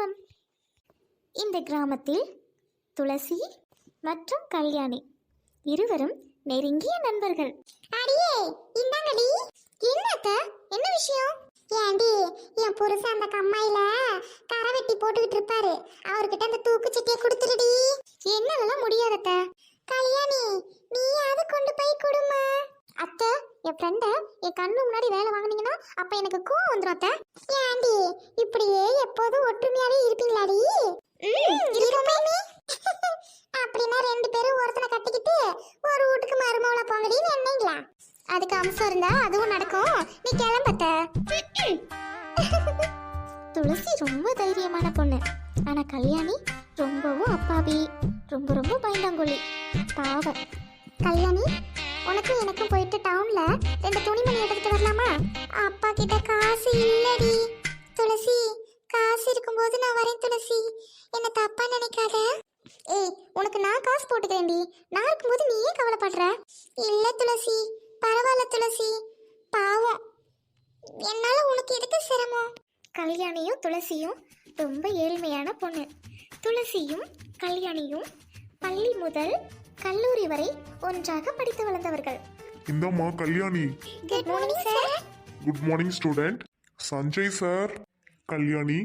கிராமம். இந்த கிராமத்தில் துளசி மற்றும் கல்யாணி இருவரும் நெருங்கிய நண்பர்கள். அடியே இந்தாங்கடி. என்னத்த? என்ன விஷயம்? ஏண்டி என் புருஷன் அந்த கம்மாயில கரை வெட்டி போட்டுக்கிட்டு இருப்பாரு. அவர்கிட்ட அந்த தூக்கு சட்டியை கொடுத்துருடி என்னாலலாம் முடியாதத்த? கல்யாணி நீயாவது கொண்டு போய் கொடுமா. அத்தை என் ஃப்ரெண்டை என் கண்ணு முன்னாடி வேலை வாங்குனீங்கன்னா அப்ப எனக்கு கோவம் வந்துடும் அத்தை. ஏண்டி இப்படியே எப்போதும் ஒற்றுமையாவே இருப்பீங்களாடி? இருப்போமே அப்படின்னா ரெண்டு பேரும் ஒருத்தனை கட்டிக்கிட்டு ஒரு வீட்டுக்கு மருமவளை போங்கடின்னு என்னங்களா? அதுக்கு அம்சம் இருந்தா அதுவும் நடக்கும். நீ கிளம்பத்த துளசி ரொம்ப தைரியமான பொண்ணு. ஆனா கல்யாணி ரொம்பவும் அப்பாவி. ரொம்ப ரொம்ப பயந்தாங்கொல்லி பாவம். கல்யாணி உனக்கும் எனக்கும் போயிட்டு டவுன்ல ரெண்டு துணிமணி எடுத்துட்டு வரலாமா? அப்பா கிட்ட காசு இல்லடி. துளசி காசு இருக்கும்போது நான் வரேன் துளசி. என்ன தப்பா நினைக்காத? ஏய் உனக்கு நான் காசு போட்டுக்கிறேன்டி. நான் இருக்கும்போது நீ ஏன் கவலைப்படுற? இல்ல துளசி பரவாயில்ல துளசி. பாவம். என்னால உனக்கு எதுக்கு சிரமம்? கல்யாணியும் துளசியும் ரொம்ப ஏழ்மையான பொண்ணு. துளசியும் கல்யாணியும் பள்ளி முதல் கல்லூரி வரை ஒன்றாக படித்து வளர்ந்தவர்கள். இந்தம்மா Kalyani. Good morning sir good morning student Sanjay sir Kalyani.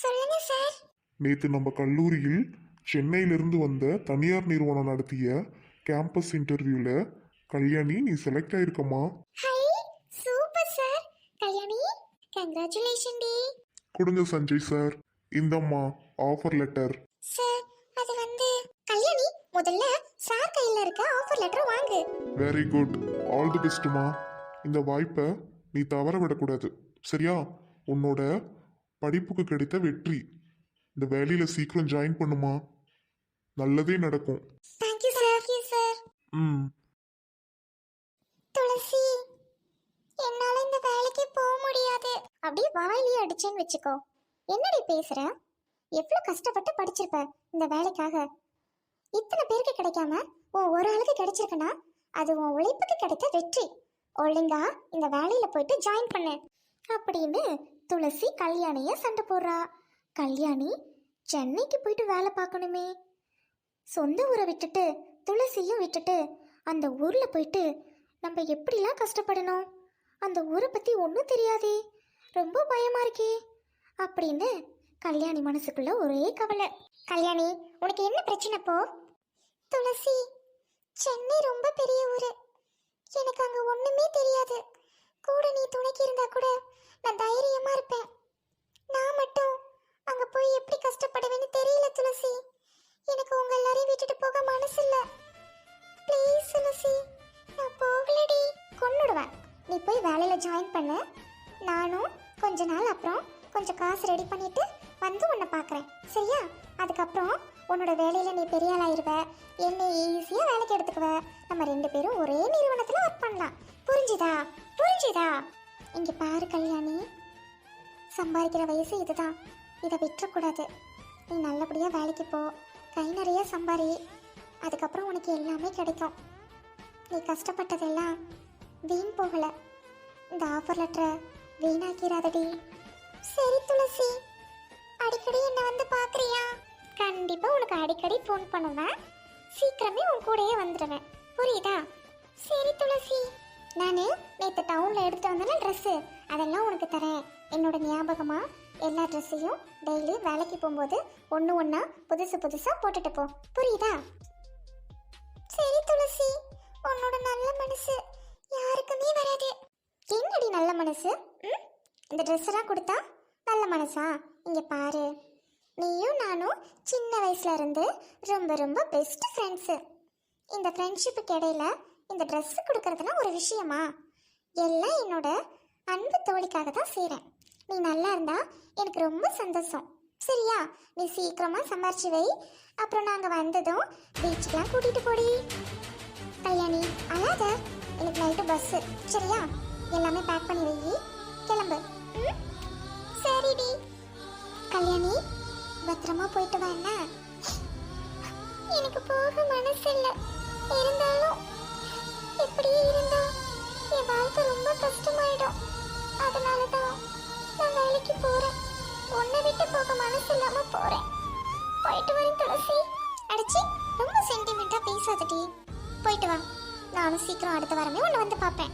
சொல்லுங்க சார் நேத்து நம்ம கல்லூரியில் சென்னையிலிருந்து வந்த தனியார் நிறுவனம் நடத்திய கேம்பஸ் இன்டர்வியூல கல்யாணி நீ select ஆயிருக்கம்மா. Hi super sir Kalyani congratulation D கொடுங்க சஞ்சய் சார் இந்தம்மா ஆஃபர் லெட்டர் சார் முதல்ல சார் கையில இருக்க ஆஃபர் லெட்டர் வாங்கு. வெரி குட் ஆல் தி பெஸ்ட்டுமா இந்த வாய்ப்பை நீ தவற விடக்கூடாது. சரியா? உன்னோட படிப்புக்கு கிடைத்த வெற்றி. இந்த வேலையில சீக்கிரம் ஜாயின் பண்ணுமா. நல்லதே நடக்கும். Thank you sir thank you sir ம். துளசி என்னால இந்த வேலைக்கு போக முடியாது. அப்படியே வாயிலேயே அடிச்சேன்னு வச்சுக்கோ. என்னடி பேசுற? எவ்வளவு கஷ்டப்பட்டு படிச்சிருப்ப இந்த வேலைக்காக? இத்தனை பேருக்கு கிடைக்காம உன் ஒரு ஆளுக்கு கிடைச்சிருக்குன்னா அது உன் உழைப்புக்கு கிடைத்த வெற்றி. ஒழுங்கா இந்த வேலையில போயிட்டு ஜாயின் பண்ணு. அப்படின்னு துளசி கல்யாணிய சண்டை போடுறா. கல்யாணி சென்னைக்கு போயிட்டு வேலை பார்க்கணுமே. சொந்த ஊரை விட்டுட்டு துளசியும் விட்டுட்டு அந்த ஊர்ல போயிட்டு நம்ம எப்படிலாம் கஷ்டப்படணும்? அந்த ஊரை பத்தி ஒன்றும் தெரியாதே. ரொம்ப பயமா இருக்கே. அப்படின்னு கல்யாணி மனசுக்குள்ள ஒரே கவலை. கல்யாணி உனக்கு என்ன பிரச்சனை போ? துளசி சென்னை ரொம்ப பெரிய ஊரு. எனக்கு அங்க ஒண்ணுமே தெரியாது. கூட நீ துணைக்கு இருந்தா கூட நான் தைரியமா இருப்பேன். நான் மட்டும் அங்க போய் எப்படி கஷ்டப்படுவேன்னு தெரியல துளசி. எனக்கு உங்க எல்லாரையும் விட்டுட்டு போக மனசு இல்ல ப்ளீஸ் துளசி நான் போகலடி. கொன்னுடுவேன். நீ போய் வேலையில ஜாயின் பண்ண. நானும் கொஞ்ச நாள் அப்புறம் கொஞ்சம் காசு ரெடி பண்ணிட்டு வந்து உன்னை பார்க்குறேன் சரியா? அதுக்கப்புறம் உன்னோட வேலையில் நீ பெரிய ஆளாயிருவ. என்னை ஈஸியாக வேலைக்கு எடுத்துக்குவ. நம்ம ரெண்டு பேரும் ஒரே நிறுவனத்தில் ஒர்க் பண்ணலாம். புரிஞ்சுதா? புரிஞ்சுதா? இங்கே பாரு கல்யாணி. சம்பாதிக்கிற வயசு இதுதான். இதை விட்டுறக்கூடாது. நீ நல்லபடியாக வேலைக்கு போ. கை நிறைய சம்பாரி. அதுக்கப்புறம் உனக்கு எல்லாமே கிடைக்கும். நீ கஷ்டப்பட்டதெல்லாம் வீண் போகலை. இந்த ஆஃபர் லெட்டரை வீணாக்கிறாதடி சரி துளசி. அடிக்கடி என்ன வந்து பார்க்குறியா? கண்டிப்பாக உனக்கு அடிக்கடி ஃபோன் பண்ணுவேன். சீக்கிரமே உன் கூடயே வந்துடுவேன் புரியுதா? சரி துளசி. நான் நேற்று டவுனில் எடுத்துகிட்டு வந்தேன் ட்ரெஸ்ஸு அதெல்லாம் உனக்கு தரேன். என்னோட ஞாபகமாக எல்லா ட்ரெஸ்ஸையும் டெய்லி வேலைக்கு போகும்போது ஒன்று ஒன்றா புதுசு புதுசாக போட்டுட்டு போ. புரியுதா? சரி துளசி. உன்னோட நல்ல மனசு. யாருக்குமே வராது. என்னடி நல்ல மனசு? ம்? இந்த ட்ரெஸ்ஸெல்லாம் கொடுத்தா நல்ல மனசா? இங்கே பாரு. நீயும் நானும் சின்ன வயசுல இருந்து ரொம்ப ரொம்ப பெஸ்ட் ஃப்ரெண்ட்ஸு இந்த ஃப்ரெண்ட்ஷிப்புக்கு இடையில இந்த ட்ரெஸ் கொடுக்கறதுலாம் ஒரு விஷயமா? எல்லாம் என்னோட அன்பு தோழிக்காக தான் செய்கிறேன் நீ நல்லா இருந்தா எனக்கு ரொம்ப சந்தோஷம். சரியா? நீ சீக்கிரமா சம்பாரிச்சு வை. அப்புறம் நாங்கள் வந்ததும் பீச்சுக்கெலாம் கூட்டிகிட்டு போடி. கல்யாணி அழாத. எனக்கு நைட்டு பஸ்ஸு சரியா? எல்லாமே பேக் பண்ணி வை. கிளம்பு. ம்? சரிடி. கல்யாணி பத்திரமா போயிட்டு வா என்ன? எனக்கு போக மனசு இல்ல இருந்தாலும் இப்படியே இருந்தா என் வாழ்க்கை ரொம்ப கஷ்டமாயிடும். அதனால தான் நான் வேலைக்கு போறேன். உன்னை விட்டு போக மனசு இல்லாம போறேன். போயிட்டு வரேன் துளசி. அடிச்சு ரொம்ப சென்டிமெண்டா பேசாதடி. போயிட்டு வா. நானும் சீக்கிரம் அடுத்த வாரமே உன்னை வந்து பார்ப்பேன்.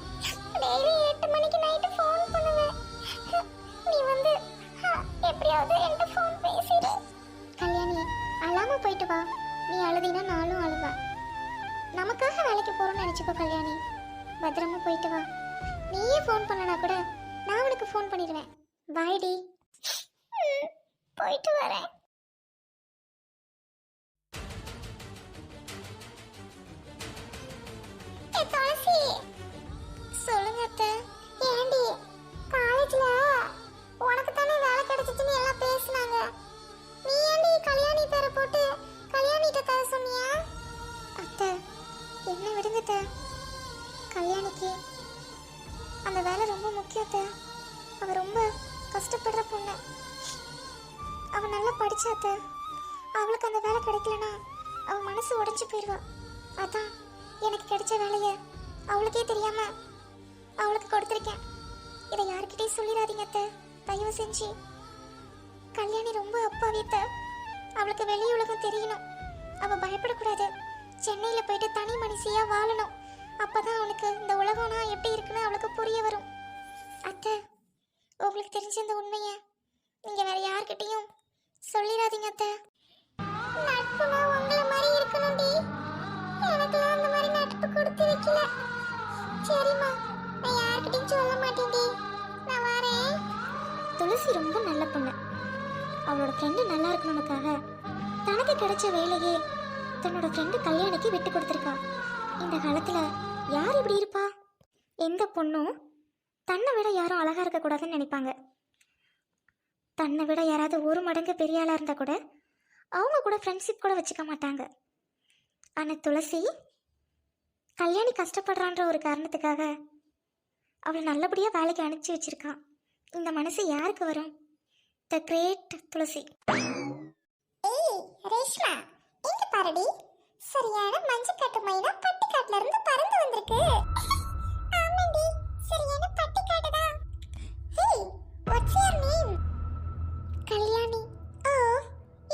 டெய்லி எட்டு மணிக்கு நைட்டு ஃபோன் பண்ணுவேன். நீ வந்து எப்படியாவது என்கிட்ட ஃபோன் பேசி அவளுக்கு கொடுத்துருக்கேன். இதை யாருக்கிட்டையும் சொல்லிடாதீங்க அத்தை. தயவு செஞ்சு. கல்யாணி ரொம்ப அப்பாவித்த அவளுக்கு வெளி உலகம் தெரியணும். அவ பயப்படக்கூடாது. சென்னையில போயிட்டு தனி மனுஷியா வாழணும். அப்பதான் அவளுக்கு இந்த உலகம்னா எப்படி இருக்குன்னு அவளுக்கு புரிய வரும். அத்தை உங்களுக்கு தெரிஞ்ச இந்த உண்மைய நீங்க வேற யார்கிட்டயும் சொல்லிடாதீங்க அத்தை. நட்புனா உங்களை மாதிரி இருக்கணும்டி. எனக்குலாம் அந்த மாதிரி நட்பு கொடுத்து வைக்கல. சரிம்மா. நான் யார்கிட்டயும் சொல்ல மாட்டேன்டி. நான் வரேன். துளசி ரொம்ப நல்ல பொண்ணு. அவளோட ஃப்ரெண்டு நல்லா இருக்கணும்னுக்காக தனக்கு கிடைச்ச வேலையே தன்னோட ஃப்ரெண்டு கல்யாணிக்கு விட்டு கொடுத்துருக்கா. இந்த காலத்துல யார் இப்படி இருப்பா? எந்த பொண்ணும் தன்னை விட யாரும் அழகா இருக்கக்கூடாதுன்னு நினைப்பாங்க. தன்னை விட யாராவது ஒரு மடங்கு பெரிய ஆளாக இருந்தால் கூட அவங்க கூட ஃப்ரெண்ட்ஷிப் கூட வச்சுக்க மாட்டாங்க. ஆனால் துளசி கல்யாணி கஷ்டப்படுறான்ற ஒரு காரணத்துக்காக அவளை நல்லபடியாக வேலைக்கு அனுப்பிச்சி வச்சிருக்கான் இந்த மனசு யாருக்கு வரும்? The great Thulasi. ஏய் ரேஷ்மா இங்க பாருடி? சரியான மஞ்சக்கட்டு மைனா பட்டுக்காட்டுல இருந்து பறந்து வந்திருக்கு. ஆமாண்டி சரியான பட்டுக்காட்டு. தான் hey what's your name Kalyani. Oh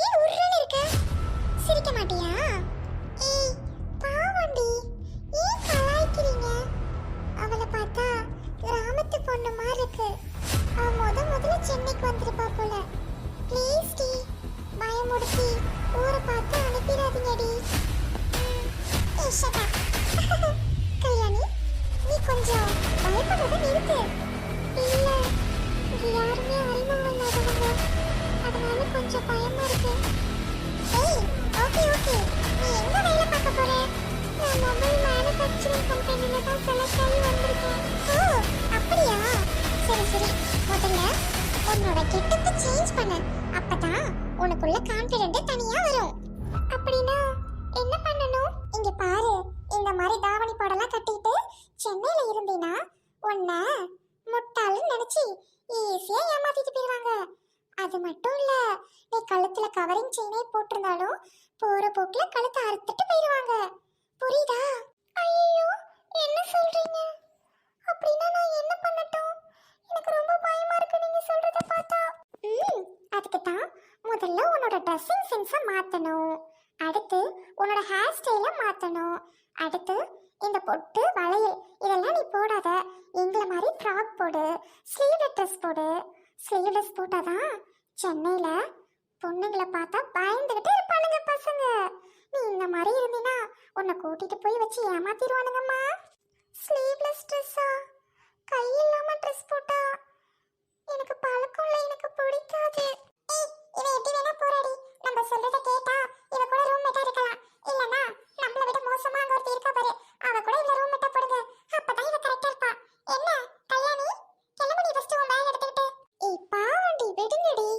ஏன் உருன்னு இருக்க? சிரிக்க மாட்டியா? பொண்ணு மாதிரி இருக்கு. அவ முத முதல்ல சென்னைக்கு வந்திருப்பா போல. ப்ளீஸ் டி பயமுடுத்தி ஊரை பார்த்து அனுப்பிடாதீங்கடி. ஏய் கல்யாணி நீ கொஞ்சம் பயப்படுறத நிறுத்து. இல்ல யாருமே அறிமுகம் அதனால கொஞ்சம் பயமா இருக்கு. ஏய் ஓகே ஓகே நீ எங்க வேலை பார்க்க போற? நான் மொபைல் மேனுஃபேக்சரிங் கம்பெனில தான் செலக்ட் ஆகி உன்னோட கெட்டத்தை சேஞ்ச் பண்ணு. அப்பதான் உனக்குள்ள கான்பிடென்ட் தனியா வரும் அப்படின்னா என்ன பண்ணணும் இங்க பாரு இந்த மாதிரி தாவணி பாடலாம் கட்டிட்டு சென்னையில இருந்தீனா உன்னை முட்டாள்னு நினைச்சு ஈஸியா ஏமாத்திட்டு போயிருவாங்க அது மட்டும் இல்ல நீ கழுத்துல கவரிங் செயினே போட்டிருந்தாலும் போற போக்குல கழுத்தை அறுத்துட்டு போயிருவாங்க புரியுதா ஐயோ என்ன சொல்றீங்க அப்படின்னா நான் என்ன பண்ணட்டும் எனக்கு ரொம்ப பயமா இருக்கு நீங்க சொல்றத பார்த்தா ம் அதுக்கு தான் முதல்ல உன்னோட ட்ரெஸ்ஸிங் சென்ஸை மாத்தணும் அடுத்து உன்னோட ஹேர் மாற்றணும் அடுத்து இந்த பொட்டு வளையல். இதெல்லாம் நீ போடாத. எங்களை மாதிரி ஃப்ராக் போடு. ஸ்லீவ் ட்ரெஸ் போடு. ஸ்லீவ்லெஸ் போட்டாதான் சென்னையில் பொண்ணுங்களை பார்த்தா பயந்துக்கிட்டு இருப்பானுங்க பசங்க. நீ இந்த மாதிரி இருந்தீன்னா உன்னை கூட்டிகிட்டு போய் வச்சு ஏமாத்திடுவானுங்கம்மா. ஸ்லீவ்லெஸ் ட்ரெஸ்ஸா கை இல்லாமல் ட்ரெஸ் போட்டா எனக்கு பழக்கம் இல்லை எனக்கு பிடிக்காது. இவ எப்படி வேணா போராடி நம்ம சொல்றத கேட்டா இவ கூட ரூம்மேட்டா இருக்கலாம். இல்லனா நம்மள விட மோசமா அங்க ஒருத்தி இருக்கா பாரு. அவ கூட இவ ரூம்மேட்டா போடுங்க. அப்பதான் இவ கரெக்டா இருப்பா. என்ன கல்யாணி? கிளம்புடி ஃபர்ஸ்ட் உன் பேக் எடுத்துக்கிட்டு? ஏய் பாவண்டி விடுங்கடி.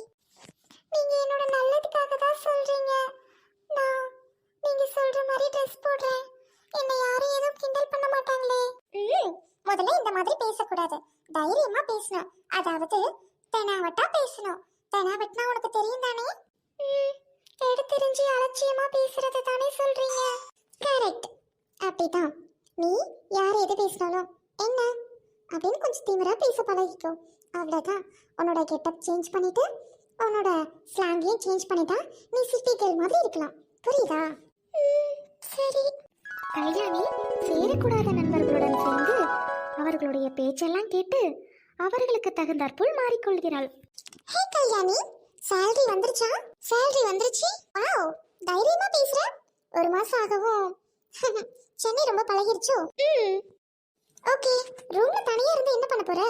நீங்க என்னோட நல்லதுக்காக தான் சொல்றீங்க. நான் நீங்க சொல்ற மாதிரி ட்ரெஸ் போடுறேன். என்ன யாரும் எதுவும் கிண்டல் பண்ண மாட்டாங்களே. ம் முதல்ல இந்த மாதிரி பேசக்கூடாது. தைரியமா பேசணும். அதாவது தெனாவட்டா பேசணும். தெனாவட்னா உனக்கு தெரியும் தானே? எடுத்தெரிஞ்சு அலட்சியமா பேசுறது தானே சொல்றீங்க? கரெக்ட் அப்படிதான் நீ யார் எது பேசினாலும் என்ன? அப்படின்னு கொஞ்சம் திமிரா பேச பழகிக்கோ. அவ்வளோதான் உன்னோட கெட்டப் சேஞ்ச் பண்ணிட்டு உன்னோட ஸ்லாங்கையும் சேஞ்ச் பண்ணிட்டா நீ சிட்டி கேள் மாதிரி இருக்கலாம். புரியுதா? சரி. கல்யாணி சேரக்கூடாத நண்பர்களுடன் சேர்ந்து அவர்களுடைய பேச்செல்லாம் கேட்டு அவர்களுக்கு தகுந்தாற்போல் மாறிக்கொள்கிறாள். ஹே கல்யாணி சேல்ரி வந்துருச்சா? சேல்ரி வந்துருச்சு? வாவ் தைரியமா பேசுற. ஒரு மாசம் ஆகவும். சென்னை ரொம்ப பழகிருச்சோ? ம். ஓகே ரூம்ல தனியா இருந்து என்ன பண்ண போற?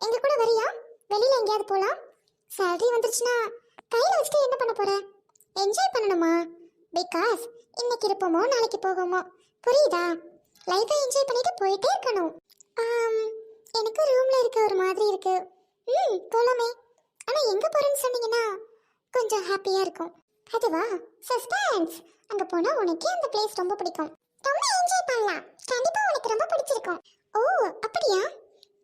எங்க கூட வரியா? வெளியில எங்கேயாவது போலாம்? சேல்ரி வந்துருச்சுன்னா கையில வச்சுட்டு என்ன பண்ண போற? என்ஜாய் பண்ணணுமா? பிகாஸ் இன்னைக்கு இருப்போமோ நாளைக்கு போகுமோ? புரியுதா? லைஃபை என்ஜாய் பண்ணிட்டு போயிட்டே இருக்கணும். ஆம், எனக்கு ரூம்ல இருக்க ஒரு மாதிரி இருக்கு. ம் போலாமே. ஆனா எங்க போறேன்னு சொன்னீங்கன்னா கொஞ்சம் ஹாப்பியா இருக்கும். அதுவா? சஸ்பென்ஸ் அங்க போனா உனக்கே அந்த பிளேஸ் ரொம்ப பிடிக்கும். ரொம்ப என்ஜாய் பண்ணலாம். கண்டிப்பா உனக்கு ரொம்ப பிடிச்சிருக்கும். ஓ அப்படியா?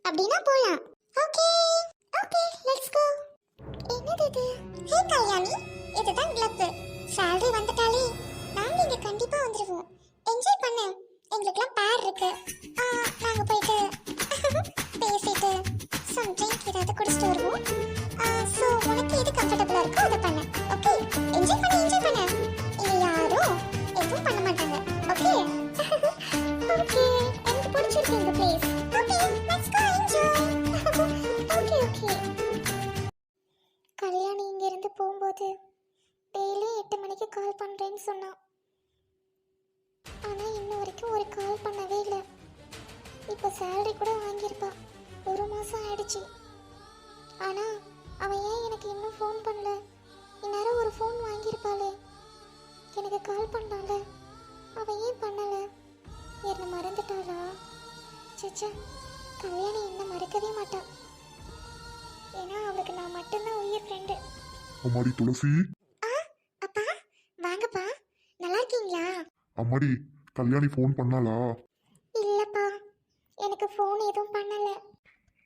அப்படின்னா போலாம். ஓகே ஓகே லெட்ஸ் கோ என்னது இது? ஹே கல்யாணி. இதுதான் கிளப் salary வந்துட்டாலே நாங்க இங்க கண்டிப்பா வந்துருவோம். என்ஜாய் பண்ணு. எங்களுக்குலாம் பேர் இருக்கு. நாங்க போயிட்டு பேசிட்டு சம் ட்ரிங்க் ஏதாவது குடிச்சிட்டு வருவோம். ஸோ உனக்கு எது கம்ஃபர்டபுளாக இருக்கோ அதை பண்ணு. ஓகே என்ஜாய் பண்ணு என்ஜாய் பண்ணு. இங்கே யாரும் எதுவும் பண்ண மாட்டாங்க. ஓகே ஓகே எனக்கு பிடிச்சிருக்கு இந்த place okay let's go enjoy okay okay Kalyani இங்கேருந்து போகும்போது டெய்லி எட்டு மணிக்கு கால் பண்ணுறேன்னு சொன்னான். ஆனால் இன்ன வரைக்கும் ஒரு கால் பண்ணவே இல்லை. இப்போ சேலரி கூட வாங்கியிருப்பா ஒரு மாசம் ஆயிடுச்சு. ஆனா அவன் ஏன் எனக்கு இன்னும் ஃபோன் பண்ணல? இந்நேரம் ஒரு ஃபோன் வாங்கியிருப்பாளே. எனக்கு கால் பண்ணால. அவன் ஏன் பண்ணல? என்ன மறந்துட்டாளா? சச்சா கல்யாணி என்ன மறக்கவே மாட்டா. ஏன்னா அவளுக்கு நான் மட்டும்தான் உயிர் ஃப்ரெண்டு அம்மாடி துளசி. அப்பா? வாங்கப்பா. நல்லா இருக்கீங்களா? அம்மாடி கல்யாணி ஃபோன் பண்ணாளா? இல்லப்பா. எனக்கு ஃபோன் எதுவும் பண்ணல.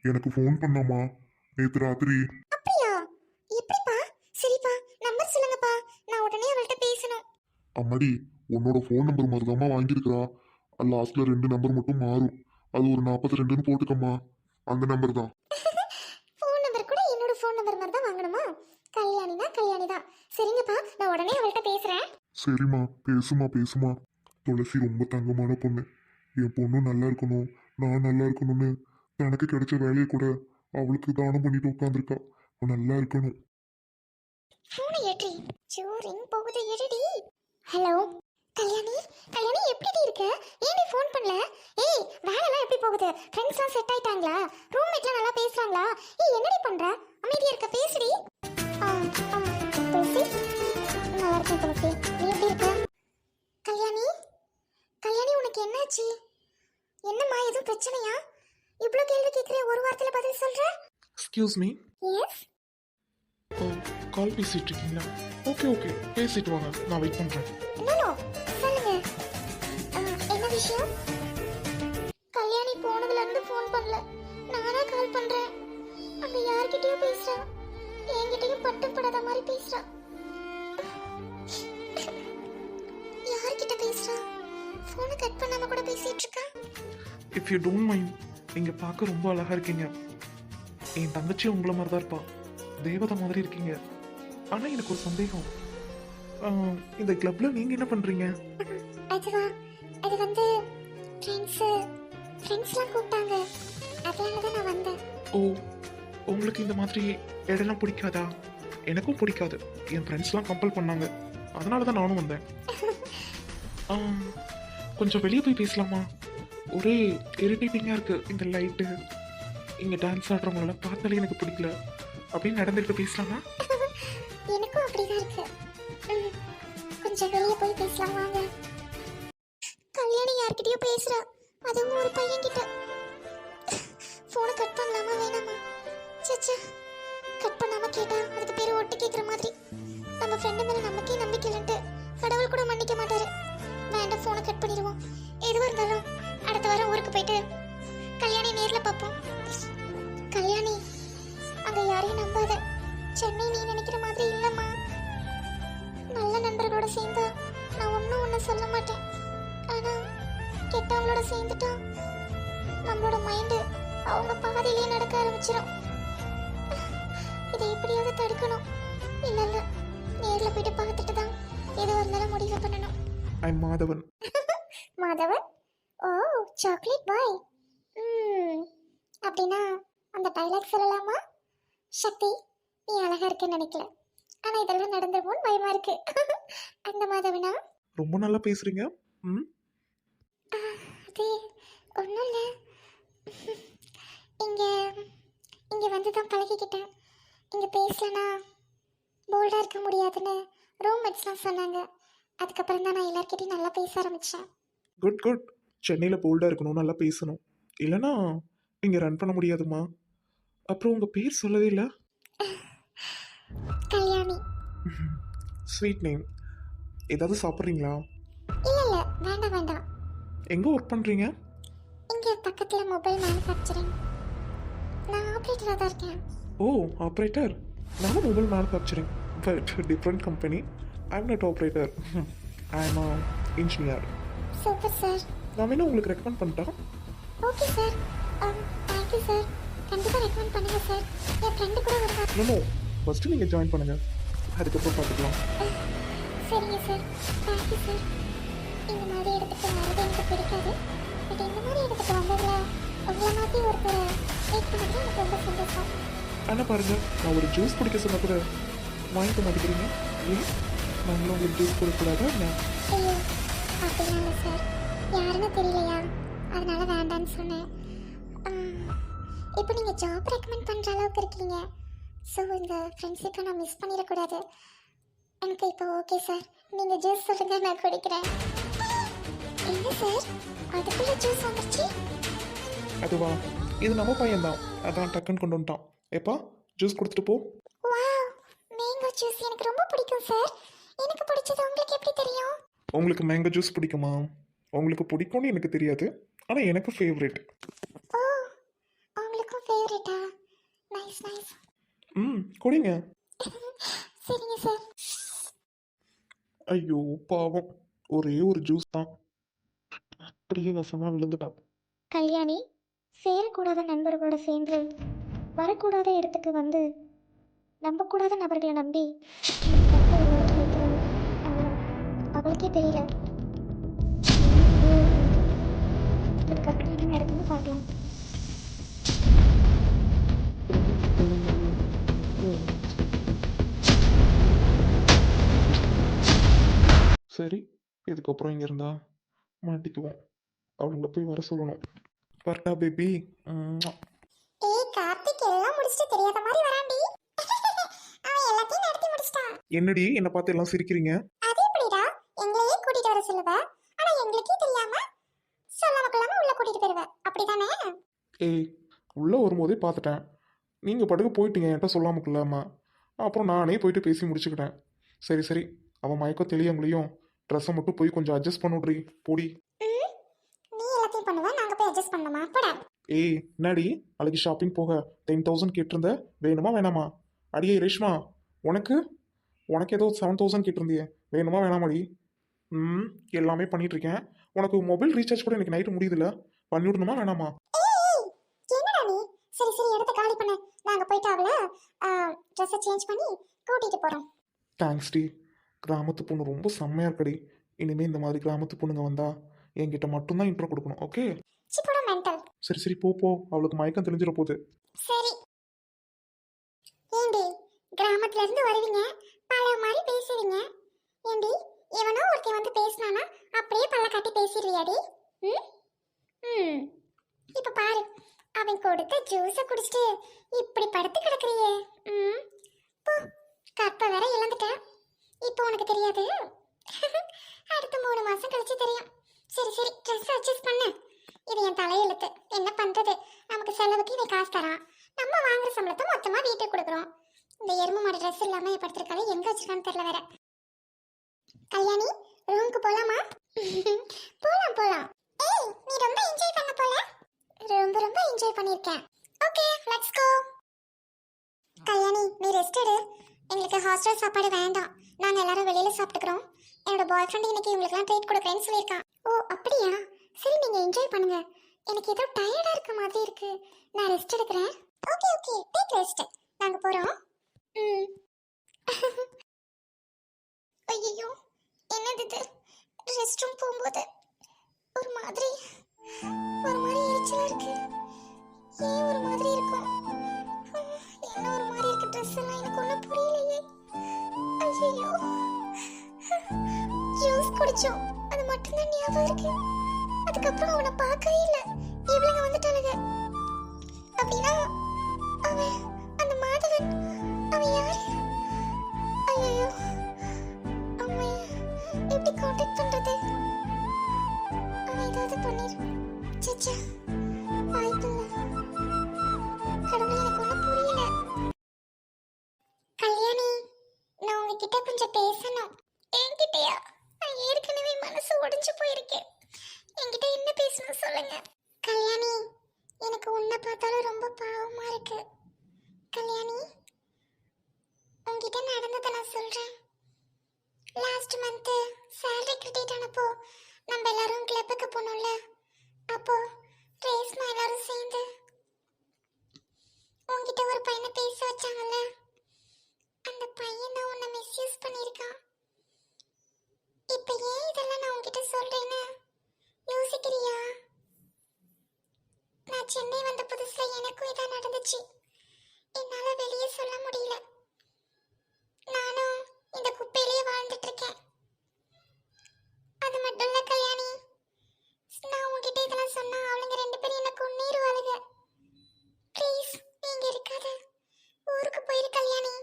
எனக்கு ஃபோன் பண்ணாமா? நேத்து ராத்திரி. அப்படியா? எப்படிப்பா? சரிப்பா நம்பர் சொல்லுங்கப்பா. நான் உடனே அவள்கிட்ட பேசணும். அம்மாடி உன்னோட ஃபோன் நம்பர் மாதிரிதாம்மா வாங்கியிருக்கிறா. லாஸ்ட்ல ரெண்டு நம்பர் மட்டும் மாறும். அது ஒரு நாற்பத்தி ரெண்டுன்னு போட்டுக்கம்மா. அந்த நம்பர் தான். ஃபோன் நம்பர் கூட என்னோட ஃபோன் நம்பர் மாதிரி தான் வாங்கணுமா? கல்யாணினா கல்யாணி தான். சரிங்கப்பா நான் உடனே அவள்கிட்ட பேசுறேன். சரிம்மா பேசுமா பேசுமா துளசி ரொம்ப தங்கமான பொண்ணு. என் பொண்ணு நல்லா இருக்கணும். நான் நல்லா இருக்கணும்னு தனக்கு கிடைச்ச வேலையை கூட அவளுக்கு தானம் பண்ணிட்டு உட்காந்துருக்கா நல்லா இருக்கணும். ஃபோனை ஏற்றி ஜோரிங் போகுது எடுடி ஹலோ கல்யாணி கல்யாணி எப்படி இருக்க? ஏன் ஃபோன் பண்ணல? ஏய் வேலைலாம் எப்படி போகுது? ஃப்ரெண்ட்ஸ்லாம் செட் ஆயிட்டாங்களா? ரூம்மேட்லாம் நல்லா பேசுறாங்களா? ஏய் என்னடி பண்ற? அமைதியா இருக்க பேசுடி. ஆ துளசி நல்லா இருக்கேன் துளசி நீ எப்படி இருக்க? கல்யாணி கல்யாணி உனக்கு என்னாச்சு? என்னம்மா எதுவும் பிரச்சனையா? இவ்வளோ கேள்வி கேட்குறேன் ஒரு வாரத்தில் பதில் சொல்ற? Excuse me yes oh call பேசிட்டு இருக்கீங்களா ஓகே ஓகே பேசிட்டு வாங்க. நான் வெயிட் பண்றேன். நோ சொல்லுங்க. ஆ, என்ன விஷயம்? கல்யாணி போனதுல இருந்து ஃபோன் பண்ணல. நானா கால் பண்றேன். அங்க யார்கிட்டயோ பேசுறா. என்கிட்டயும் பட்டும் படாத மாதிரி பேசுறா. யார்கிட்ட பேசுறா? ஃபோனை கட் பண்ணாம கூட பேசிட்டு இருக்கா இஃப் யூ டோன்ட் மைண்ட் நீங்க பார்க்க ரொம்ப அழகா இருக்கீங்க. என் தங்கச்சி உங்களை மாதிரி தான் இருப்பா. தேவதை மாதிரி இருக்கீங்க. ஆனா எனக்கு ஒரு சந்தேகம். இந்த கிளப்ல நீங்க என்ன பண்றீங்க? அதுவா அது வந்து ஃப்ரெண்ட்ஸு ஃப்ரெண்ட்ஸ்லாம் கூப்பிட்டாங்க. அதனால தான் நான் வந்தேன். ஓ உங்களுக்கு இந்த மாதிரி இடம்லாம் பிடிக்காதா? எனக்கும் பிடிக்காது. என் ஃப்ரெண்ட்ஸ்லாம் கம்பல் பண்ணாங்க. அதனால தான் நானும் வந்தேன். கொஞ்சம் வெளியே போய் பேசலாமா? ஒரே இரிட்டேட்டிங்காக இருக்கு. இந்த லைட்டு இங்கே டான்ஸ் ஆடுறவங்களெல்லாம் பார்த்தாலே எனக்கு பிடிக்கல. அப்படின்னு நடந்துட்டு பேசலாமா? எனக்கும் அப்படிதான் இருக்கு. கொஞ்சம் வெளியே போய் பேசலாம் வாங்க. கல்யாணி யார்கிட்டயோ பேசுறா. அதுவும் ஒரு பையன் கிட்ட போனை கட் பண்ணலாமா வேணாமா? சச்சா. கட் பண்ணாம கேட்டா அதுக்கு பேர் ஒட்டு கேட்குற மாதிரி. நம்ம ஃப்ரெண்டு மேல நமக்கே நம்பிக்கை இல்லைன்ட்டு கடவுள் கூட மன்னிக்க மாட்டாரு. வேண்டாம் ஃபோனை கட் பண்ணிடுவோம். எதுவாக இருந்தாலும் அடுத்த வாரம் ஊருக்கு போயிட்டு கல்யாணி நேரில் பார்ப்போம். கல்யாணி அங்கே யாரையும் நம்பாத. சென்னை நீ நினைக்கிற மாதிரி இல்லைம்மா. நல்ல நண்பர்களோட சேர்ந்தா நான் ஒன்றும் ஒன்றும் சொல்ல மாட்டேன். ஆனால் கெட்டவங்களோட சேர்ந்துட்டா நம்மளோட மைண்டு அவங்க பாதையிலே நடக்க ஆரம்பிச்சிடும் இதை எப்படியாவது தடுக்கணும். இல்லை இல்லை. நேரில் போயிட்டு பார்த்துட்டு தான் எதுவாக இருந்தாலும் முடிவு பண்ணணும். I Madhavan Madhavan oh chocolate boy ம் அப்படின்னா அந்த டைலாக் சொல்லலாமா? சக்தி நீ அழகா இருக்குன்னு நினைக்கல. ஆனா இதெல்லாம் நடந்துருமோன்னு பயமா இருக்கு. அந்த மாதவனா? ரொம்ப நல்லா பேசுறீங்க. ம்? அது ஒன்றும் இல்லை. இங்கே இங்கே வந்து தான் பழகிக்கிட்டேன். இங்கே பேசலனா போல்டாக இருக்க முடியாதுன்னு ரூம்மேட்ஸ்லாம் சொன்னாங்க. அதுக்கப்புறம் தான் நான் எல்லார்கிட்டையும் நல்லா பேச ஆரம்பித்தேன் குட் குட் சென்னையில் போல்டாக இருக்கணும் நல்லா பேசணும். இல்லைனா இங்கே ரன் பண்ண முடியாதுமா? அப்புறம் உங்கள் பேர் சொல்லவே இல்லை? கல்யாணி. ஸ்வீட் நேம் ஏதாவது சாப்பிட்றீங்களா? இல்லை இல்லை. வேண்டாம் வேண்டாம். எங்கே ஒர்க் பண்ணுறீங்க இங்கே பக்கத்தில் மொபைல் மேனுஃபேக்சரிங் நான் ஆப்ரேட்டராக தான் இருக்கேன். ஓ ஆப்ரேட்டர் நானும் mobile manufacturing but different company I am not operator I am engineer super sir நான் வேணா உங்களுக்கு ரெக்கமெண்ட் பண்ணிட்டா? Okay sir thank you sir கண்டிப்பாக ரெக்கமெண்ட் பண்ணுங்கள் சார் என் ஃப்ரெண்டு கூட வருவாங்க நோ ஃபஸ்ட்டு நீங்கள் ஜாயின் பண்ணுங்கள் அதுக்கப்புறம் பார்த்துக்கலாம் சரிங்க சார் தேங்க்யூ சார் இந்த மாதிரி இடத்துக்கு வரது எனக்கு பிடிக்காது. பட் இந்த மாதிரி இடத்துக்கு வந்ததில் உங்களை மாதிரி ஒருத்தர் மீட் பண்ணது எனக்கு ரொம்ப சந்தோஷம். ஆனால் பாருங்க நான் ஒரு ஜூஸ் குடிக்க சொன்னா கூட வாங்கிக்க மாட்டேங்கிறீங்க. ஏன் நாங்களும் உங்களுக்கு ஜூஸ் கொடுக்கக்கூடாதா என்ன? ஐயோ அப்படிலாம் இல்லை சார். யாருன்னு தெரியலையா? அதனால வேண்டான்னு சொன்னேன். இப்போ நீங்கள் ஜாப் ரெக்கமெண்ட் பண்ணுற அளவுக்கு இருக்கீங்க. ஸோ இந்த ஃப்ரெண்ட்ஷிப்பை நான் மிஸ் பண்ணிடக்கூடாது. எனக்கு இப்போ ஓகே சார் நீங்கள் ஜூஸ் சொல்லுங்க நான் குடிக்கிறேன். என்ன சார் அதுக்குள்ளே ஜூஸ் வந்துருச்சு? அதுவா? இது நம்ம பையன்தான். அதான் டக்குன்னு கொண்டு வந்துட்டான். எப்பா ஜூஸ் கொடுத்துட்டு போ. வாவ் மேங்கோ ஜூஸ் எனக்கு ரொம்ப பிடிக்கும் சார் எனக்கு பிடிச்சது. உங்களுக்கு எப்படி தெரியும்? உங்களுக்கு மேங்கோ ஜூஸ் பிடிக்குமா? உங்களுக்கு பிடிக்கும்னு எனக்கு தெரியாது. ஆனால் எனக்கு ஃபேவரட் ஓ உங்களுக்கும் ஃபேவரட்டா நைஸ் நைஸ் ம் குடிங்க. சரிங்க சார் ஐயோ பாவம். ஒரே ஒரு ஜூஸ் தான். அப்படியே வசமாக விழுந்துட்டான் கல்யாணி சேரக்கூடாத நண்பர்களோட சேர்ந்து வரக்கூடாத இடத்துக்கு வந்து நம்பக்கூடாத நபர்களை நம்பி அவளுக்கே தெரியல. என்ன நடக்குன்னு பார்க்கலாம். சரி இதுக்கப்புறம் இங்கே இருந்தா மாட்டிக்குவோம். அவங்கள போய் வர சொல்லணும். வரட்டா பேபி. என்னடி என்னை பார்த்து எல்லாம் சிரிக்கிறீங்க? சொல்லுவ ஆனா எங்களுக்கே தெரியாம சொல்லாம கொள்ளாம உள்ள கூட்டிட்டு போயிருவ. அப்படிதானே? ஏய் உள்ளே வரும்போதே பார்த்துட்டேன். நீங்கள் படுக்க போயிட்டீங்க என்கிட்ட சொல்லாம கொள்ளாம அப்புறம் நானே போயிட்டு பேசி முடிச்சுக்கிட்டேன். சரி சரி. அவன் மயக்கம் தெளியங்களையும் ட்ரெஸ்ஸை மட்டும் போய் கொஞ்சம் அட்ஜஸ்ட் பண்ணுட்ரி போடி. நீ எல்லாத்தையும் பண்ணுவ நாங்க போய் அட்ஜஸ்ட் பண்ணணுமா? போடா. ஏய் என்னடி? நாளைக்கு ஷாப்பிங் போக டென் தௌசண்ட் கேட்டிருந்த? வேணுமா வேணாமா? அடியே ரேஷ்மா உனக்கு? உனக்கு ஏதோ செவன் தௌசண்ட் கேட்டிருந்தியே. வேணுமா வேணாமாடி? ம் எல்லாமே பண்ணிட்டு இருக்கேன் உனக்கு மொபைல் ரீசார்ஜ் கூட எனக்கு நைட்டு முடியுதுல்ல பண்ணி விடணுமா வேணாமா சரி சரி இடத்த காலி பண்ணு. நாங்க போயிட்டு அவள ட்ரெஸ்ஸை சேஞ்ச் பண்ணி கூட்டிட்டு போறோம். தேங்க்ஸ் டி. கிராமத்து பொண்ணு ரொம்ப செம்மையா இருக்கடி. இனிமே இந்த மாதிரி கிராமத்து பொண்ணுங்க வந்தா என்கிட்ட மட்டும்தான் இன்ட்ரோ கொடுக்கணும் ஓகே சிப்போட மென்டல் சரி சரி போ போ. அவளுக்கு மயக்கம் தெரிஞ்சிட போகுது. சரி. ஏண்டி கிராமத்துல இருந்து வருவீங்க? பழைய மாதிரி பேசுவீங்க ஏண்டி எவனோ ஒருத்தன் வந்து பேசினானா அப்படியே பல்ல காட்டி பேசிடுவியாடி. ம்? ம். இப்போ பாரு அவன் கொடுத்த ஜூஸை குடிச்சிட்டு இப்படி படுத்து கிடக்குறியே. ம். போ கற்ப வேற இழந்துட்டேன் இப்போ உனக்கு தெரியாது? அடுத்த மூணு மாதம் கழிச்சு தெரியும். சரி சரி ட்ரெஸ் அட்ஜஸ்ட் பண்ணு. இது என் தலையெழுத்து. என்ன பண்ணுறது நமக்கு செலவுக்கு இவன் காசு தரான். நம்ம வாங்குற சம்பளத்தை மொத்தமாக வீட்டுக்கு கொடுக்குறோம். இந்த எருமை மாடு ட்ரெஸ் இல்லாமல் படுத்திருக்காரு எங்கே வச்சிருக்கான்னு தெரியல வேற. கல்யாணி ரூமுக்கு போலாமா? போலாம் போலாம். ஏய் நீ ரொம்ப என்ஜாய் பண்ண போல? ரொம்ப ரொம்ப என்ஜாய் பண்ணிருக்கேன். ஓகே லெட்ஸ் கோ கல்யாணி நீ ரெஸ்ட் எடு. எங்களுக்கு ஹாஸ்டல் சாப்பாடு வேண்டாம். நாங்க எல்லாரும் வெளியில சாப்பிட்டுக்கிறோம். என்னோட பாய் ஃப்ரெண்ட் இன்னைக்கு உங்களுக்குலாம் ட்ரீட் கொடுக்குறேன்னு சொல்லியிருக்கான். ஓ அப்படியா? சரி நீங்க என்ஜாய் பண்ணுங்க. எனக்கு ஏதோ டயர்டா இருக்க மாதிரி இருக்கு. நான் ரெஸ்ட் எடுக்கிறேன். ஓகே ஓகே டேக் ரெஸ்ட் நாங்க போறோம். ம். ஐயோ என்னது இது? ரெஸ்ட் ரூம் போகும்போது ஒரு மாதிரி ஒரு மாதிரி எரிச்சலா இருக்கு. ஏன் ஒரு மாதிரி இருக்கும்? என்ன ஒரு மாதிரி இருக்கு ட்ரெஸ் எல்லாம்? எனக்கு ஒன்றும் புரியலையே. ஐயோ ஜூஸ் குடிச்சோம். அது மட்டும்தான் ஞாபகம் இருக்கு. அதுக்கப்புறம் அவனை பார்க்கவே இல்லை. இவளுங்க வந்துட்டாளுங்க. அப்படின்னா இதெல்லாம் சொல்றேன்னு யோசிக்கிறியா? நான் சென்னை வந்த புதுசுல எனக்கும் இதான் நடந்துச்சு. என்னால வெளியே சொல்ல முடியல. நானும் இந்த குப்பையிலேயே வாழ்ந்துட்டு இருக்கேன் அது மட்டும் இல்ல கல்யாணி நான் உங்ககிட்ட இதெல்லாம் சொன்னா அவளுங்க ரெண்டு பேரும் என்ன கொன்னிருவாளுங்க. ப்ளீஸ் நீங்க இருக்காத. ஊருக்கு போயிரு கல்யாணி.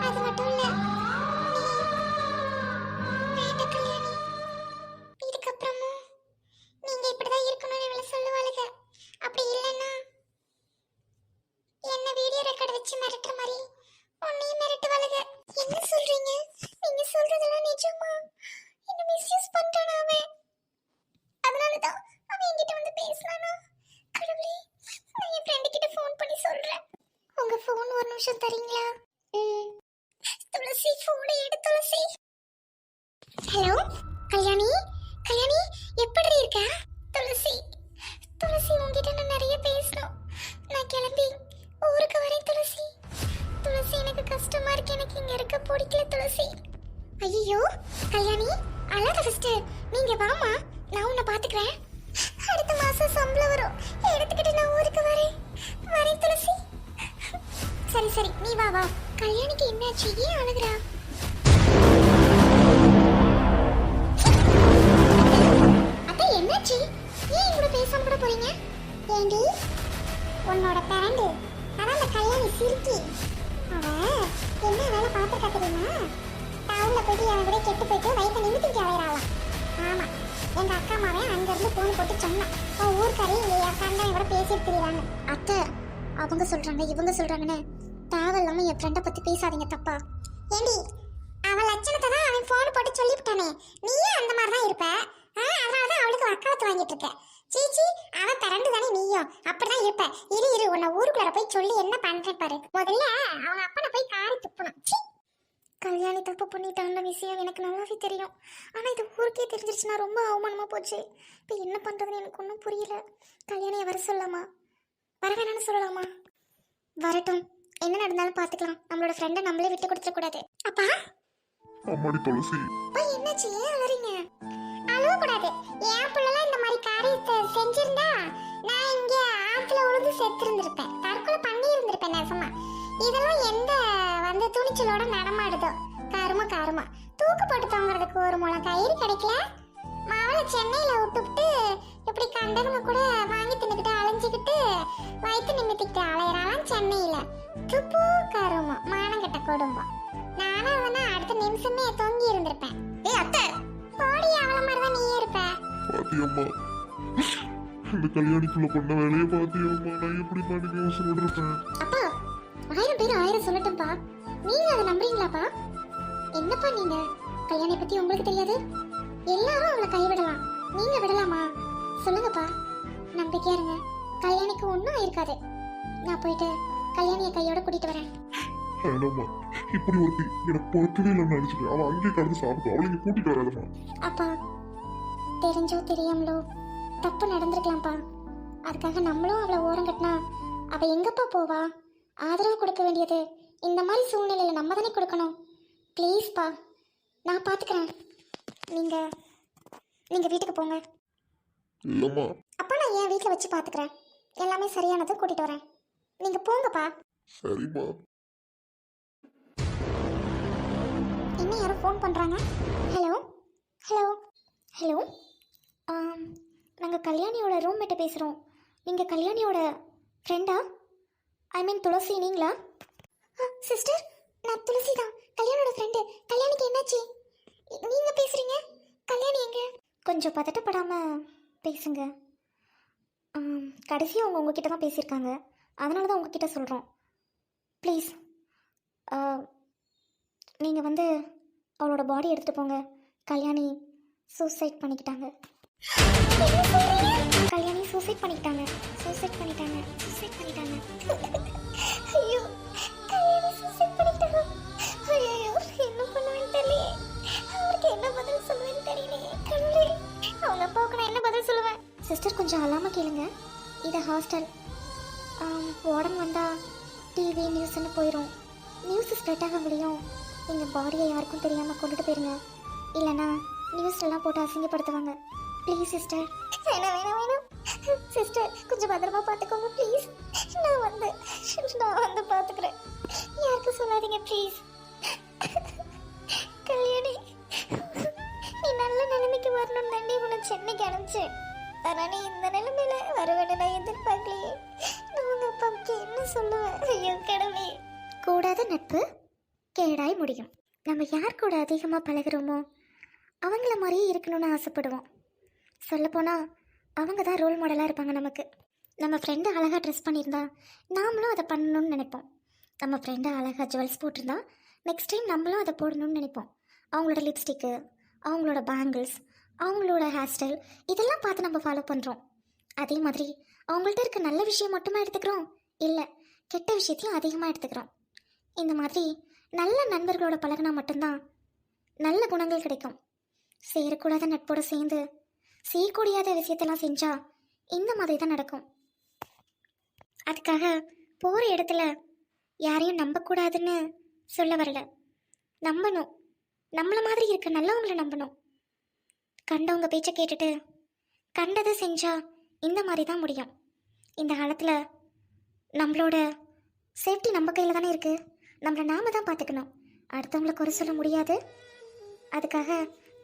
அது மட்டும் நல்லாவே தெரியும் ஆனா இது ஊருக்கே தெரிஞ்சிருச்சுன்னா ரொம்ப அவமானமா போச்சு. இப்போ என்ன பண்றதுன்னு எனக்கு ஒன்றும் புரியல. கல்யாணியை வர சொல்லலாமா? வர வேணாம்னு சொல்லலாமா? வரட்டும். என்ன நடந்தாலும் பார்த்துக்கலாம் நம்மளோட ஃப்ரெண்டை நம்மளே விட்டு கொடுத்துடக்கூடாது அப்பா? அம்மாடி துளசி. அப்பா என்னாச்சு? ஏன் அலறீங்க அழுவ கூடாது. என் பிள்ளைலாம் இந்த மாதிரி காரியத்தை செஞ்சிருந்தா நான் இங்க ஆத்துல உழுந்து செத்து இருந்திருப்பேன் தற்கொலை பண்ணி இருந்திருப்பேன் நெசமா இதெல்லாம் எந்த வந்து துணிச்சலோட நடமாடுதோ? கரும கருமா. தூக்கு போட்டு தொங்குறதுக்கு ஒரு முளை கயிறு கிடைக்கல. மாவளை சென்னையில விட்டுவிட்டு இப்படி கண்டவங்க கூட வாங்கி தின்னுக்கிட்டு அலைஞ்சுக்கிட்டு வயிற்று நிமித்திக்கிட்டு அலையிறாளாம் சென்னையில. துப்பு கருமம் மானங்கெட்ட குடும்பம். நானும் அவனா அடுத்த நிமிஷமே தொங்கி இருந்திருப்பேன். ஏ அத்தை! போடி அவள மாதிரி தான் நீ இருப்ப. பாத்தியம்மா? இந்த கல்யாணிக்குள்ள பண்ண வேலையை பாத்தியம்மா? நான் எப்படி பண்ணி யோசனை இருப்பேன் அப்பா ஆயிரம் பேர் ஆயிரம் சொல்லட்டும்பா. நீங்க அதை நம்புறீங்களாப்பா? என்னப்பா நீங்க? கல்யாணி பத்தி உங்களுக்கு தெரியாது? எல்லாரும் அவளை கைவிடலாம். நீங்க விடலாமா? சொல்லுங்கப்பா. நம்பிக்கையா இருங்க. கல்யாணிக்கு ஒன்றும் ஆயிருக்காது. நான் போயிட்டு கல்யாணியை கையோட கூட்டிட்டு வரேன். இப்படி ஒருத்தி எனக்கு பொறுக்கவே இல்லைன்னு நினைச்சிட்டு அவன் அங்கேயே கடந்து சாப்பிட்டு அவளை இங்க கூட்டிட்டு வராதம்மா. அப்பா தெரிஞ்சோ தெரியாமலோ தப்பு நடந்திருக்கலாம்ப்பா. அதுக்காக நம்மளும் அவளை ஓரம் கட்டினா அவ எங்கப்பா போவா? ஆதரவு கொடுக்க வேண்டியது இந்த மாதிரி சூழ்நிலையில நம்ம தானே கொடுக்கணும். ப்ளீஸ்ப்பா நான் பார்த்துக்கிறேன் நீங்க நீங்க வீட்டுக்கு போங்க. இல்லம்மா. அப்பா நான் என் வீட்டில் வச்சு பார்த்துக்கிறேன் எல்லாமே சரியானதை கூட்டிட்டு வரேன். நீங்க போங்கப்பா. சரிம்மா. இன்னும் யாரும் ஃபோன் பண்ணுறாங்க ஹலோ ஹலோ ஹலோ நாங்கள் கல்யாணியோட ரூம்மேட்டை பேசுகிறோம் நீங்கள் கல்யாணியோட ஃப்ரெண்டா ஐ மீன் துளசி நீங்களா? சிஸ்டர் நான் துளசி தான் கல்யாணியோட ஃப்ரெண்டு கல்யாணிக்கு என்னாச்சு? நீங்கள் பேசுகிறீங்க கல்யாணி எங்க? கொஞ்சம் பதட்டப்படாமல் பேசுங்க. கடைசியாக அவங்க உங்ககிட்ட தான் பேசியிருக்காங்க. அதனால தான் உங்ககிட்ட சொல்கிறோம் ப்ளீஸ் நீங்கள் வந்து அவளோட பாடி எடுத்துட்டு போங்க. கல்யாணி சூசைட் பண்ணிக்கிட்டாங்க. கல்யாணி சூசைட் பண்ணிக்கிட்டாங்க. சூசைட் பண்ணிட்டாங்க. சூசைட் பண்ணிட்டாங்க. ஐயோ கல்யாணி சூசைட் பண்ணிக்கிட்டாங்க ஐயோ என்ன பண்ணுவேன்னு தெரியல. அவருக்கு என்ன பதில் சொல்லுவேன்னு தெரியலையே கடவுளே அவங்க அப்பாவுக்கு நான் என்ன பதில் சொல்லுவேன்? சிஸ்டர் கொஞ்சம் அழாம கேளுங்க. இது ஹாஸ்டல் உடம்பு வந்தால் டிவி நியூஸ்ன்னு போயிடும் நியூஸ் ஸ்ப்ரெட் ஆக முடியும். எங்கள் பாடியை யாருக்கும் தெரியாமல் கொண்டுட்டு போயிருங்க. இல்லைனா நியூஸ்லலாம் போட்டு அசிங்கப்படுத்துவாங்க. ப்ளீஸ் சிஸ்டர் வேணாம் வேணாம் வேணாம். சிஸ்டர் கொஞ்சம் பத்திரமா பார்த்துக்கோங்க ப்ளீஸ் நான் வந்து நான் வந்து பார்த்துக்கிறேன் யாருக்கும் சொல்லாதீங்க ப்ளீஸ் கல்யாணி நீ நல்ல நிலைமைக்கு வரணும்னு தாண்டி உன்னை சென்னைக்கு அனுப்பிச்சேன் ஆனால் நீ இந்த நிலைமையில வருவேன்னு நான் எதிர்பார்க்கலையே. நான் உங்கள் அப்பாவுக்கு என்ன சொல்லுவேன்? ஐயோ கடவுளே. கூடாத நட்பு கேடாய் முடியும். நம்ம யார் கூட அதிகமாக பழகுறோமோ அவங்கள மாதிரியே இருக்கணும்னு ஆசைப்படுவோம். சொல்லப்போனால் அவங்க தான் ரோல் மாடலாக இருப்பாங்க நமக்கு. நம்ம ஃப்ரெண்டு அழகாக ட்ரெஸ் பண்ணியிருந்தா நாமளும் அதை பண்ணணும்னு நினைப்போம். நம்ம ஃப்ரெண்டு அழகாக ஜுவல்ஸ் போட்டிருந்தா நெக்ஸ்ட் டைம் நம்மளும் அதை போடணும்னு நினைப்போம். அவங்களோட லிப்ஸ்டிக்கு அவங்களோட பேங்கிள்ஸ் அவங்களோட ஹேர் ஸ்டைல் இதெல்லாம் பார்த்து நம்ம ஃபாலோ பண்ணுறோம் அதே மாதிரி அவங்கள்ட்ட இருக்க நல்ல விஷயம் மட்டுமா எடுத்துக்கிறோம்? இல்லை கெட்ட விஷயத்தையும் அதிகமாக எடுத்துக்கிறோம். இந்த மாதிரி நல்ல நண்பர்களோட பழகினா மட்டும்தான் நல்ல குணங்கள் கிடைக்கும். சேரக்கூடாத நட்போட சேர்ந்து செய்யக்கூடியாத விஷயத்தெல்லாம் செஞ்சால் இந்த மாதிரி தான் நடக்கும். அதுக்காக போகிற இடத்துல யாரையும் நம்பக்கூடாதுன்னு சொல்ல வரல. நம்பணும். நம்மளை மாதிரி இருக்க நல்லவங்களை நம்பணும். கண்டவங்க பேச்சை கேட்டுட்டு கண்டதை செஞ்சால் இந்த மாதிரி தான் முடியும். இந்த காலத்தில் நம்மளோட சேஃப்டி நம்ம கையில் தானே இருக்குது நம்மளை நாம தான் பார்த்துக்கணும் அடுத்தவங்கள குறை சொல்ல முடியாது. அதுக்காக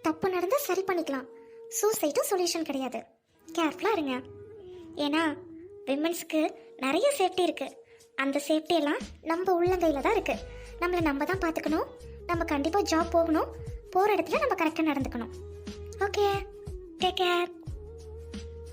தப்பு நடந்தால் சரி பண்ணிக்கலாம். சூசைட்டும் சொல்யூஷன் கிடையாது. கேர்ஃபுல்லாக இருங்க. ஏன்னா விமன்ஸ்க்கு நிறைய சேஃப்டி இருக்குது அந்த சேஃப்டியெல்லாம் நம்ம உள்ளங்கையில் தான் இருக்குது நம்மளை நம்ம தான் பார்த்துக்கணும் நம்ம கண்டிப்பாக ஜாப் போகணும். போகிற இடத்துல நம்ம கரெக்டாக நடந்துக்கணும். Okay take care